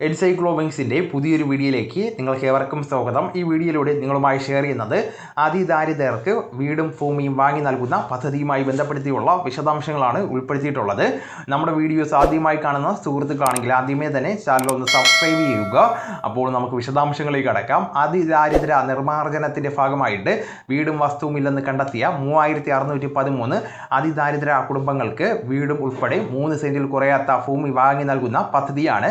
എൻസൈക്ലോമിങ്സിന്റെ പുതിയൊരു വീഡിയോയിലേക്ക് നിങ്ങൾക്ക് ഏവർക്കും സ്വാഗതം. ഈ വീഡിയോയിലൂടെ നിങ്ങളുമായി ഷെയർ ചെയ്യുന്നത് അതിദാരിദ്ര്യർക്ക് വീടും ഭൂമിയും വാങ്ങി നൽകുന്ന പദ്ധതിയുമായി ബന്ധപ്പെടുത്തിയുള്ള വിശദാംശങ്ങളാണ് ഉൾപ്പെടുത്തിയിട്ടുള്ളത്. നമ്മുടെ വീഡിയോസ് ആദ്യമായി കാണുന്ന സുഹൃത്തുക്കളാണെങ്കിൽ ആദ്യമേ തന്നെ ചാനൽ ഒന്ന് സബ്സ്ക്രൈബ് ചെയ്യുക. അപ്പോൾ നമുക്ക് വിശദാംശങ്ങളിലേക്ക് അടക്കാം അതിദാരിദ്ര്യ നിർമ്മാർജനത്തിന്റെ ഭാഗമായിട്ട് വീടും വസ്തുവും ഇല്ലെന്ന് കണ്ടെത്തിയ മൂവായിരത്തി അറുന്നൂറ്റി പതിമൂന്ന് അതിദാരിദ്ര്യ കുടുംബങ്ങൾക്ക് വീടും ഉൾപ്പെടെ മൂന്ന് സെന്റിൽ കുറയാത്ത ഭൂമി വാങ്ങി നൽകുന്ന പദ്ധതിയാണ്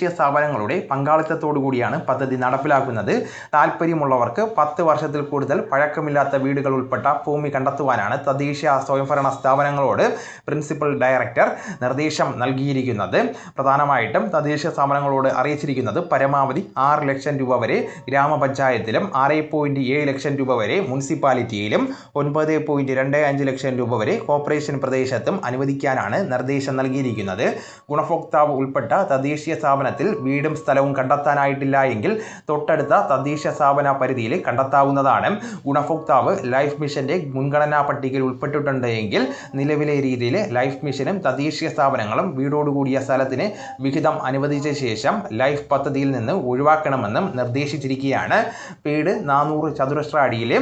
തദ്ദേശീയ സ്ഥാപനങ്ങളുടെ പങ്കാളിത്തത്തോടു കൂടിയാണ് പദ്ധതി നടപ്പിലാക്കുന്നത്. താല്പര്യമുള്ളവർക്ക് പത്ത് വർഷത്തിൽ കൂടുതൽ പഴക്കമില്ലാത്ത വീടുകൾ ഉൾപ്പെട്ട ഭൂമി കണ്ടെത്തുവാനാണ് തദ്ദേശീയ സ്വയംഭരണ സ്ഥാപനങ്ങളോട് പ്രിൻസിപ്പൽ ഡയറക്ടർ നിർദ്ദേശം നൽകിയിരിക്കുന്നത്. പ്രധാനമായിട്ടും തദ്ദേശീയ സ്ഥാപനങ്ങളോട് അറിയിച്ചിരിക്കുന്നത് പരമാവധി ആറ് ലക്ഷം രൂപ വരെ ഗ്രാമപഞ്ചായത്തിലും ആറ് പോയിന്റ് ഏഴ് ലക്ഷം രൂപ വരെ മുനിസിപ്പാലിറ്റിയിലും ഒൻപത് പോയിന്റ് രണ്ട് അഞ്ച് ലക്ഷം രൂപ വരെ കോർപ്പറേഷൻ പ്രദേശത്തും അനുവദിക്കാനാണ് നിർദ്ദേശം നൽകിയിരിക്കുന്നത്. ഗുണഭോക്താവ് ഉൾപ്പെട്ട തദ്ദേശീയ സ്ഥാപനത്തിൽ വീടും സ്ഥലവും കണ്ടെത്താനായിട്ടില്ല എങ്കിൽ തൊട്ടടുത്ത തദ്ദേശ സ്ഥാപന പരിധിയിൽ കണ്ടെത്താവുന്നതാണ്. ഗുണഭോക്താവ് ലൈഫ് മിഷന്റെ മുൻഗണനാ പട്ടികയിൽ ഉൾപ്പെട്ടിട്ടുണ്ട് എങ്കിൽ നിലവിലെ രീതിയിൽ ലൈഫ് മിഷനും തദ്ദേശീയ സ്ഥാപനങ്ങളും വീടോടുകൂടിയ സ്ഥലത്തിന് വിഹിതം അനുവദിച്ച ശേഷം ലൈഫ് പദ്ധതിയിൽ നിന്ന് ഒഴിവാക്കണമെന്നും നിർദ്ദേശിച്ചിരിക്കുകയാണ്. വീട് നാനൂറ് ചതുരശ്ര അടിയിൽ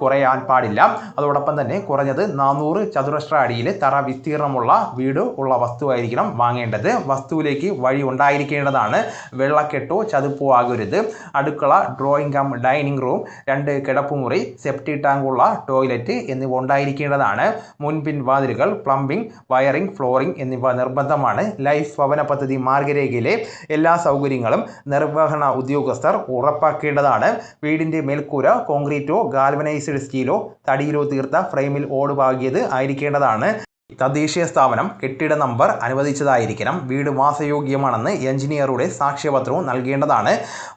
കുറയാൻ പാടില്ല. അതോടൊപ്പം തന്നെ കുറഞ്ഞത് നാനൂറ് ചതുരശ്ര അടിയിൽ തറ വിസ്തീർണമുള്ള വീട് ഉള്ള വസ്തുവായിരിക്കണം വാങ്ങേണ്ടത്. വസ്തുവിലേക്ക് വഴി ഉണ്ടായിരിക്കേണ്ടതാണ് വെള്ളക്കെട്ടോ ചതുപ്പോ ആകരുത്. അടുക്കള ഡ്രോയിങ് കം ഡൈനിങ് റൂം രണ്ട് കിടപ്പുമുറി സെപ്റ്റി ടാങ്കുള്ള ടോയ്ലറ്റ് എന്നിവ ഉണ്ടായിരിക്കേണ്ടതാണ്. മുൻപിൻ വാതിലുകൾ പ്ലംബിംഗ് വയറിംഗ് ഫ്ലോറിംഗ് എന്നിവ നിർബന്ധമാണ്. ലൈഫ് ഭവന പദ്ധതി മാർഗരേഖയിലെ എല്ലാ സൗകര്യങ്ങളും നിർവഹണ ഉദ്യോഗസ്ഥർ ഉറപ്പാക്കേണ്ടതാണ്. വീടിന്റെ മേൽക്കൂര കോൺക്രീറ്റോ ഗാൽവനൈസ്ഡ് സ്റ്റീലോ തടിയിലോ തീർത്ത ഫ്രെയിമിൽ ഓടുപാകിയത് ആയിരിക്കേണ്ടതാണ്. തദ്ദേശീയ സ്ഥാപനം കെട്ടിട നമ്പർ അനുവദിച്ചതായിരിക്കണം. വീട് വാസയോഗ്യമാണെന്ന് എഞ്ചിനീയറുടെ സാക്ഷ്യപത്രവും നൽകേണ്ടതാണ്.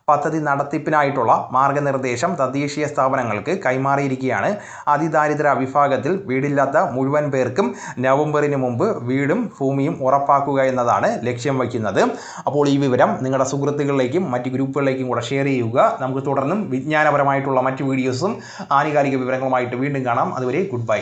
പദ്ധതി നടത്തിപ്പിനായിട്ടുള്ള മാർഗനിർദ്ദേശം തദ്ദേശീയ സ്ഥാപനങ്ങൾക്ക് കൈമാറിയിരിക്കുകയാണ്. അതിദാരിദ്ര്യ വിഭാഗത്തിൽ വീടില്ലാത്ത മുഴുവൻ പേർക്കും നവംബറിന് മുമ്പ് വീടും ഭൂമിയും ഉറപ്പാക്കുക എന്നതാണ് ലക്ഷ്യം വയ്ക്കുന്നത്. അപ്പോൾ ഈ വിവരം നിങ്ങളുടെ സുഹൃത്തുക്കളിലേക്കും മറ്റ് ഗ്രൂപ്പുകളിലേക്കും കൂടെ ഷെയർ ചെയ്യുക. നമുക്ക് തുടർന്നും വിജ്ഞാനപരമായിട്ടുള്ള മറ്റ് വീഡിയോസും ആനുകാലിക വിവരങ്ങളുമായിട്ട് വീണ്ടും കാണാം. അതുവരെ ഗുഡ് ബൈ.